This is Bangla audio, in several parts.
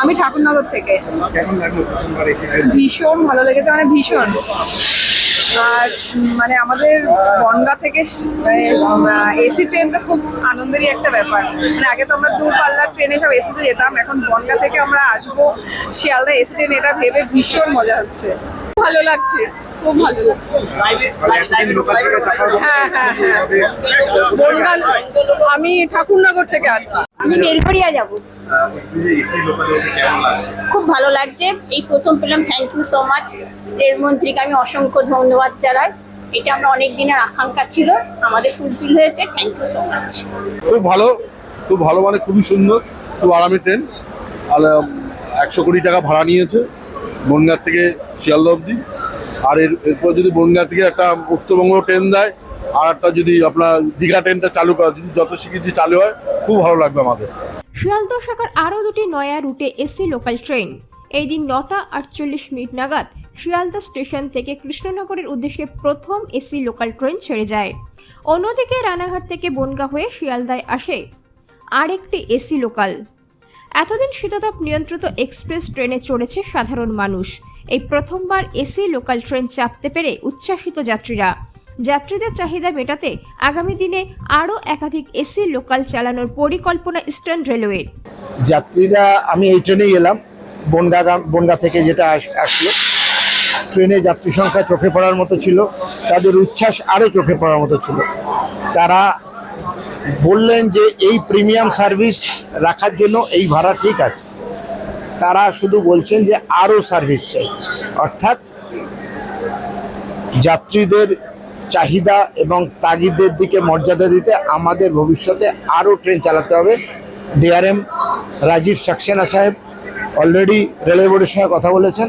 আমি ঠাকুরনগর থেকে। ভীষণ ভালো লেগেছে মানে ভীষণ। আর মানে আমাদের বনগা থেকে এসি ট্রেন তো খুব আনন্দেরই একটা ব্যাপার। মানে আগে তো আমরা দূরপাল্লার ট্রেনে সব এসিতে যেতাম এখন বনগা থেকে আমরা আসব শিয়ালদা এসি ট্রেন এটা ভেবে ভীষণ মজা হচ্ছে। ভালো লাগছে। খুব ভালো লাগছে। মানে হ্যাঁ, হ্যাঁ, হ্যাঁ। আমি ঠাকুরনগর থেকে আসছি। আমি বেলঘরিয়া যাব। আহ, এই যে এসি লোকালে কেমন লাগছে? খুব ভালো লাগছে। এই প্রথম পেলাম থ্যাংক ইউ সো মাচ রেলমন্ত্রীকে আমি অসংখ্য ধন্যবাদ জানাই। এটা আমরা অনেক দিনের আকাঙ্ক্ষা ছিল। আমাদের ফুলফিল হয়েছে। থ্যাংক ইউ সো মাচ খুব ভালো খুব ভালো মানে খুবই সুন্দর। খুব আরামি ট্রেন। আর একশো কোটি টাকা ভাড়া নিয়েছে। বনগাঁ থেকে শিয়ালদা অবধি। আর এর এরপর যদি বনগাঁ থেকে একটা উত্তরবঙ্গ ট্রেন দেয়, আর একটা যদি আপনার দীঘা ট্রেনটা চালু করা, যদি যত শিগগির চালু হয়, খুব ভালো লাগবে আমাদের। শিয়ালদহ শাখার আরও দুটি নয়া রুটে এসি লোকাল ট্রেন এই দিন নটা আটচল্লিশ মিনিট নাগাদ শিয়ালদা স্টেশন থেকে কৃষ্ণনগরের উদ্দেশ্যে প্রথম এসি লোকাল ট্রেন ছেড়ে যায়। অন্যদিকে রানাঘাট থেকে বনগা হয়ে শিয়ালদায় আসে আরেকটি এসি লোকাল এতদিন শীততাপ নিয়ন্ত্রিত এক্সপ্রেস ট্রেনে চড়েছে সাধারণ মানুষ। এই প্রথমবার এসি লোকাল ট্রেন চাপতে পেরে উচ্ছ্বাসিত যাত্রীরা। যাত্রীদের চাহিদা মেটাতে আগামী দিনে আরও একাধিক এসি লোকাল চালানোর পরিকল্পনা ইস্টার্ন রেলওয়ের। যাত্রীরা, আমি এই ট্রেনেই এলাম। বনগা বনগা থেকে যেটা আস- আসলো। ট্রেনে যাত্রী সংখ্যা চোখে পড়ার মতো ছিল। তাদের উচ্ছ্বাস আরও চোখে পড়ার মতো ছিল। তারা বললেন যে, এই প্রিমিয়াম সার্ভিস রাখার জন্য এই ভাড়া ঠিক আছে। তারা শুধু বলছেন যে আরও সার্ভিস চাই। অর্থাৎ যাত্রীদের চাহিদা এবং তাগিদের দিকে মর্যাদা দিতে আমাদের ভবিষ্যতে আরও ট্রেন চালাতে হবে। ডিআরএম রাজীব সাক্সেনা সাহেব অলরেডি রেলওয়ে বোর্ডের সঙ্গে কথা বলেছেন,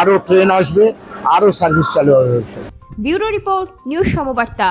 আরও ট্রেন আসবে, আরও সার্ভিস চালু হবে ব্যুরো রিপোর্ট, নিউজ সমবার্তা।